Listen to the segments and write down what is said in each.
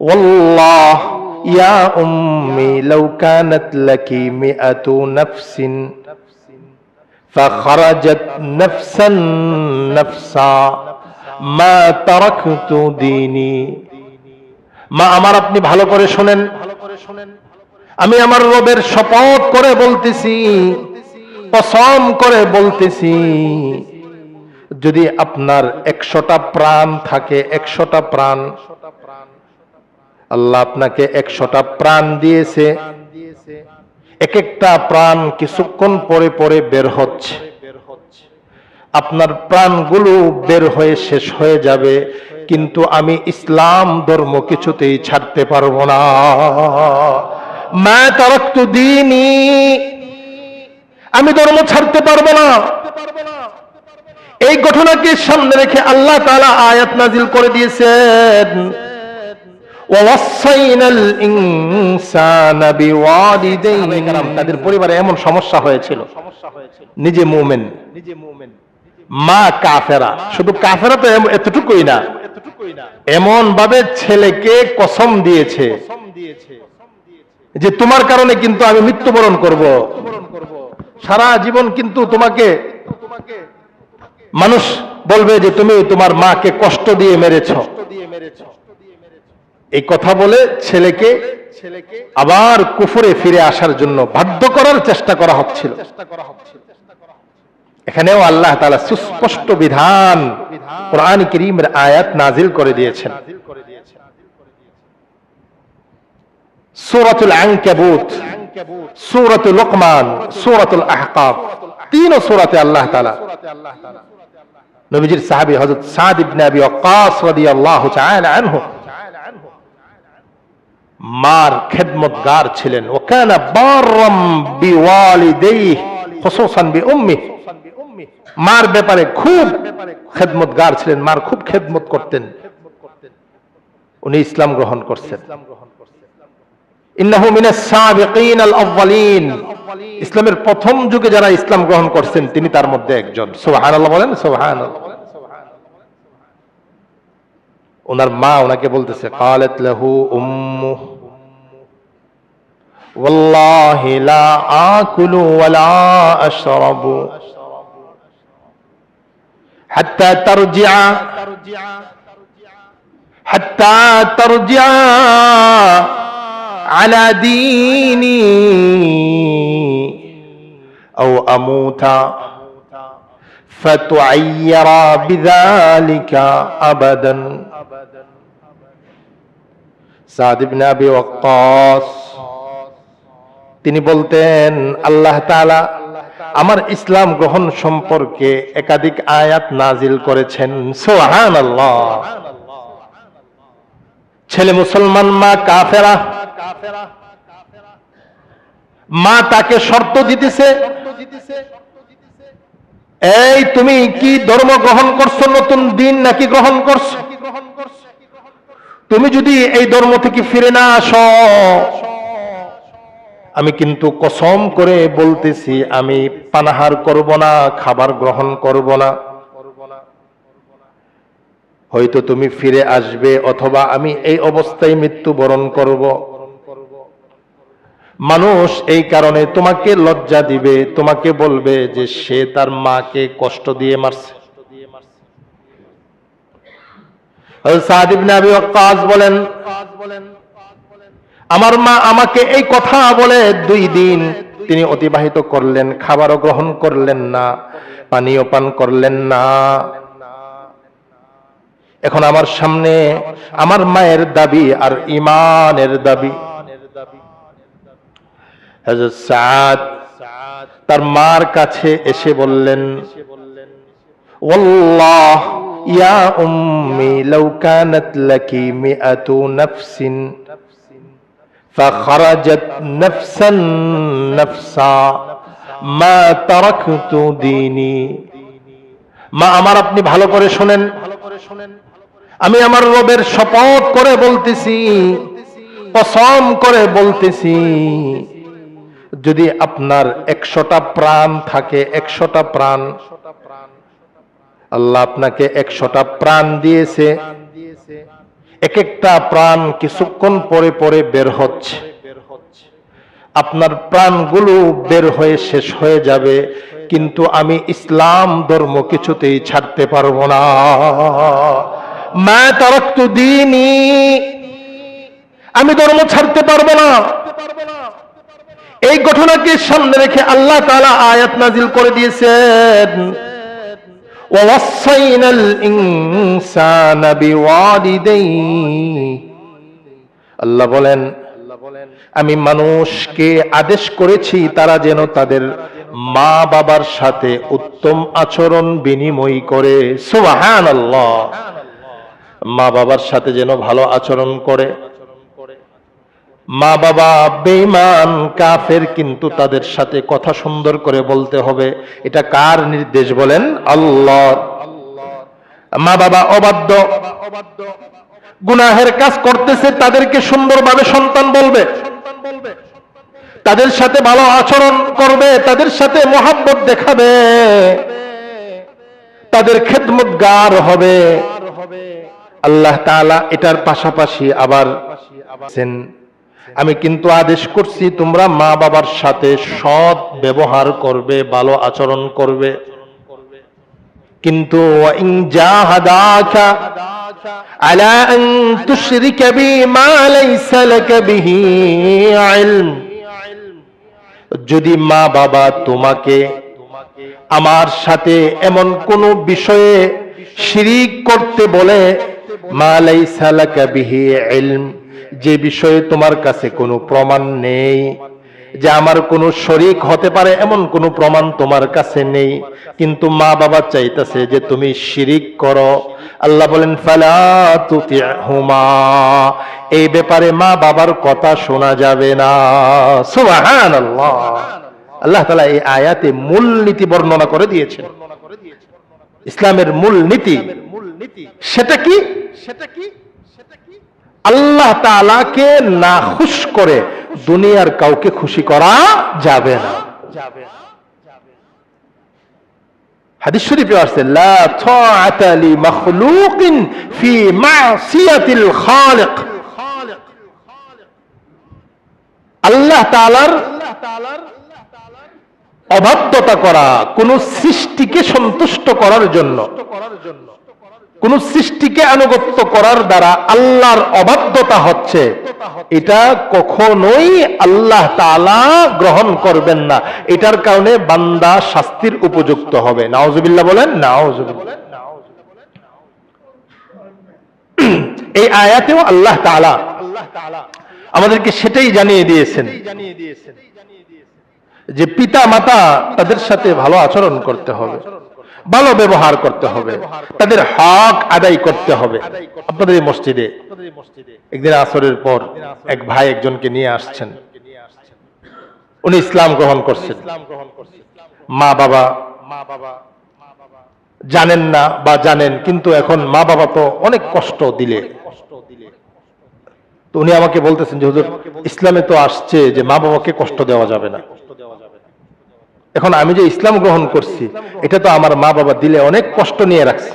والله يا أمي لو كانت لك مئة نفس فخرجت نفسا نفسا ما تركت ديني মা আমার আপনি ভালো করে শোনেন আমি আমার রবের শপথ করে বলতেছি কসম করে বলতেছি যদি আপনার একশোটা প্রাণ থাকে একশোটা প্রাণ আল্লাহ আপনাকে একশোটা প্রাণ দিয়েছে। এক একটা প্রাণ কিছুক্ষণ পরে পরে বের হচ্ছে। আপনার প্রাণগুলো বের হয়ে শেষ হয়ে যাবে, কিন্তু আমি ইসলাম ধর্ম কিছুতেই ছাড়তে পারব না। মা তারক্ত দিনই আমি ধর্ম ছাড়তে পারব না। এই ঘটনাকে সামনে রেখে আল্লাহ তালা আয়াত নাজিল করে দিয়েছেন। তাদের পরিবারে এমন সমস্যা হয়েছিল। নিজে মুমেন। মা কাফেরা। শুধু কাফেরা তো এতটুকুই না। এমন ভাবে ছেলেকে কসম দিয়েছে। যে তোমার কারণে কিন্তু আমি মৃত্যুবরণ করব। সারা জীবন কিন্তু তোমাকে মানুষ বলবে যে তুমি তোমার মাকে কষ্ট দিয়ে মেরেছ। এই কথা বলে ছেলেকে আবার কুফরে ফিরে আসার জন্য বাধ্য করার চেষ্টা করা হচ্ছিল। এখানেও আল্লাহ তাআলা সুস্পষ্ট বিধান কোরআন করিমের আয়াত নাজিল করে দিয়েছেন। সূরাতুল আনকাবুত, সূরাতুল লুকমান, সূরাতুল আহকাব তিন সূরাতে আল্লাহ তাআলা। নবীজির সাহাবী হযরত সাদ ইবনে আবি ওয়াক্কাস রাদিয়াল্লাহু তাআলা আনহু মার খেদমতগার ছিলেন। ও কেন উম্মি। মার ব্যাপারে খুব খেদমতগার ছিলেন। মার খুব খেদমত করতেন। উনি ইসলাম গ্রহণ করছেন। আল ইসলামের প্রথম যুগে যারা ইসলাম গ্রহণ করছেন, তিনি তার মধ্যে একজন। সুবহানাল্লাহ বলেন, সুবহানাল্লাহ। ওনার মা ওনাকে বলতেছে, কালাত লাহু উম্মু والله لا آكل ولا أشرب. حتى ترجع حتى ترجع على ديني أو أموت. فتعير بذلك أبدا. سعد بن أبي وقاص. তিনি বলতেন, আল্লাহ তাআলা আমার ইসলাম গ্রহণ সম্পর্কে একাধিক আয়াত নাজিল করেছেন। সুবহানাল্লাহ। ছেলে মুসলমান, মা কাফেরা, মা তাকে শর্ত দিতেছে, এই তুমি কি ধর্ম গ্রহণ করছ? নতুন দিন নাকি গ্রহণ করছ? তুমি যদি এই ধর্ম থেকে ফিরে না আসো আমি কিন্তু কসম করে বলতেছি, আমি পানাহার করব না, খাবার গ্রহণ করব না। হয়তো তুমি ফিরে আসবে অথবা আমি এই অবস্থায় মৃত্যুবরণ করব। মানুষ এই কারণে তোমাকে লজ্জা দিবে, তোমাকে বলবে যে সে তার মাকে কষ্ট দিয়ে মারছে। সাদ ইবনে আবি ওয়াক্কাস বলেন আমার মা আমাকে এই কথা বলে, দুই দিন তিনি অতিবাহিত করলেন, খাবারও গ্রহণ করলেন না, পানীয় পান করলেন না। এখন আমার সামনে আমার মায়ের দাবি আর ইমানের দাবি। তার মার কাছে এসে বললেন ইয়া উম্মি, লাউ কানাত লাকি মিআতু নাফসিন। فخرجت نفسا نفسا ما تركت ديني মা আমার আপনি ভালো করে শোনেন আমি আমার রবের শপথ করে বলতেছি কসম করে বলতেছি যদি আপনার একশোটা প্রাণ থাকে একশোটা প্রাণ আল্লাহ আপনাকে একশোটা প্রাণ দিয়েছে এক একটা প্রাণ কিছুক্ষণ পরে পরে বের হচ্ছে। আপনার প্রাণগুলো বের হয়ে শেষ হয়ে যাবে, কিন্তু আমি ইসলাম ধর্ম কিছুতেই ছাড়তে পারব না। মা তারক্তু দিনই আমি ধর্ম ছাড়তে পারব না। এই ঘটনাকে সামনে রেখে আল্লাহ তাআলা আয়াত নাজিল করে দিয়েছেন। ووصينا الإنسان بوالديه আল্লাহ বলেন আমি মানুষকে আদেশ করেছি তারা যেন তাদের মা বাবার সাথে উত্তম আচরণ বিনিময় করে সুবাহান আল্লাহ মা বাবার সাথে যেন ভালো আচরণ করে মা বাবা বেঈমান, কাফের, কিন্তু তাদের সাথে কথা সুন্দর করে বলতে হবে। এটা কার নির্দেশ বলেন? আল্লাহ মা বাবা অবাধ্য। গুনাহের কাজ করতেছে, তাদেরকে সুন্দরভাবে সন্তান বলবে। তাদের সাথে ভালো আচরণ করবে, তাদের সাথে মহাব্বত দেখাবে। তাদের খেদমত গার হবে। আল্লাহ তাআলা এটার পাশাপাশি আবার আছেন আমি কিন্তু আদেশ করছি, তোমরা মা বাবার সাথে সৎ ব্যবহার করবে, ভালো আচরণ করবে। কিন্তু যদি মা বাবা তোমাকে আমার সাথে এমন কোন বিষয়ে শিরিক করতে বলে, মা লাইসা লাকা বিহি ইলম যে বিষয়ে তোমার কাছে কোনো প্রমাণ নেই, যে আমার কোনো শরিক হতে পারে এমন কোনো প্রমাণ তোমার কাছে নেই, কিন্তু মা বাবা চাইতেছে যে তুমি শিরিক করো। আল্লাহ বলেন তুতিহুমা। এই ব্যাপারে মা বাবার কথা শোনা যাবে না। আল্লাহ তাআলা এই আয়াতে মূল নীতি বর্ণনা করে দিয়েছেন। ইসলামের মূল নীতি, সেটা কি? সেটা কি? আল্লাহ তালাকে না খুশ করে দুনিয়ার কাউকে খুশি করা যাবে না। তাআলার অবাধ্যতা করা, কোন সৃষ্টিকে সন্তুষ্ট করার জন্য করার জন্য। কোন সৃষ্টিকে আনুগত্য করার দ্বারা আল্লাহর অবাধ্যতা হচ্ছে, এটা কখনোই আল্লাহ তাআলা গ্রহণ করবেন না। এটার কারণে বান্দা শাস্তির উপযুক্ত হবে। নাওজুবিল্লাহ বলেন নাওজুবিল্লাহ এই আয়াতেও আল্লাহ তাআলা আমাদেরকে সেটাই জানিয়ে দিয়েছেন যে পিতা মাতা তাদের সাথে ভালো আচরণ করতে হবে। ভালো ব্যবহার করতে হবে। তাদের হক আদায় করতে হবে। আপনাদের মসজিদে একদিন আসরের পর এক ভাই একজনকে নিয়ে আসছেন। উনি ইসলাম গ্রহণ করছেন। মা বাবা মা বাবা জানেন না বা জানেন কিন্তু এখন মা বাবা তো অনেক কষ্ট দিলে। তো উনি আমাকে বলতেছেন যে হুজুর ইসলামে তো আসছে যে মা বাবাকে কষ্ট দেওয়া যাবে না। এখন আমি যে ইসলাম গ্রহণ করছি, এটা তো আমার মা বাবা দিলে অনেক কষ্ট নিয়ে রাখছে।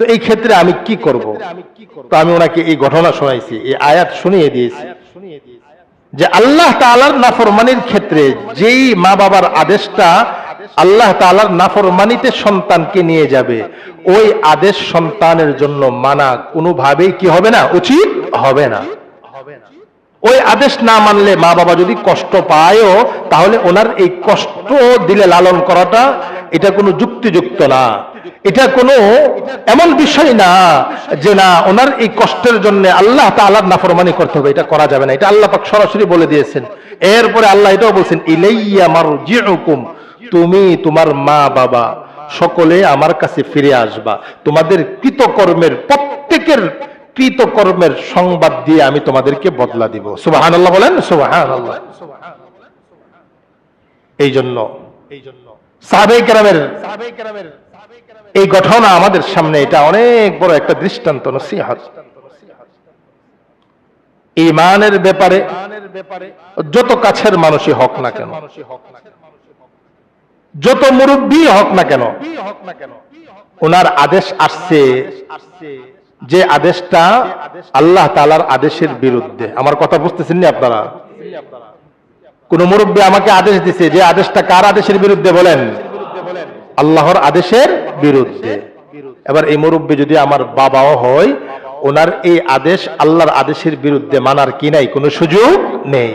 তো এই ক্ষেত্রে আমি কি করব? তো আমি ওনাকে এই ঘটনা শোনাইছি, এই আয়াত শুনিয়ে দিয়েছি। যে আল্লাহ তাআলার নাফরমানির ক্ষেত্রে যেই মা বাবার আদেশটা আল্লাহ তাআলার নাফরমানিতে সন্তানকে নিয়ে যাবে, ওই আদেশ সন্তানের জন্য মানা কোনোভাবেই কি হবে না? উচিত হবে না। ওই আদেশ না মানলে মা বাবা যদি কষ্ট পায়ও, তাহলে ওনার এই কষ্ট দিলে লালন করাটা এটা কোনো যুক্তিযুক্ত না। এটা কোনো এমন বিষয় না যে না, ওনার এই কষ্টের জন্য আল্লাহ তাআলার নাফরমানি করতে হবে, এটা করা যাবে না। এটা আল্লাহ পাক সরাসরি বলে দিয়েছেন। এরপরে আল্লাহ এটাও বলছেন, ইলাইয়া মার মারজিউকুম, তুমি তোমার মা বাবা সকলে আমার কাছে ফিরে আসবা। তোমাদের কৃতকর্মের প্রত্যেকের কৃতকর্মের সংবাদ দিয়ে আমি তোমাদেরকে বদলা দিব। সুবাহান আল্লাহ বলেন সুবাহান আল্লাহ এই জন্য এই জন্য সাহাবে কেরামের এই ঘটনা আমাদের সামনে, এটা অনেক বড় একটা দৃষ্টান্ত, নসিহাত। ইমানের ব্যাপারে যত কাছের মানুষই হক না কেন, যত মুরব্বী হক না কেন ওনার আদেশ আসছে আসছে যে আদেশটা আল্লাহ তালার আদেশের বিরুদ্ধে। আমার কথা বুঝতেছেন নি আপনারা? কোন মুরব্বী আমাকে আদেশ দিছে যে আদেশটা কার আদেশের বিরুদ্ধে বলেন? আল্লাহর আদেশের বিরুদ্ধে। এবার এই মুরব্বী যদি আমার বাবাও হয়, ওনার এই আদেশ আল্লাহর আদেশের বিরুদ্ধে মানার কি নাই? কোনো সুযোগ নেই।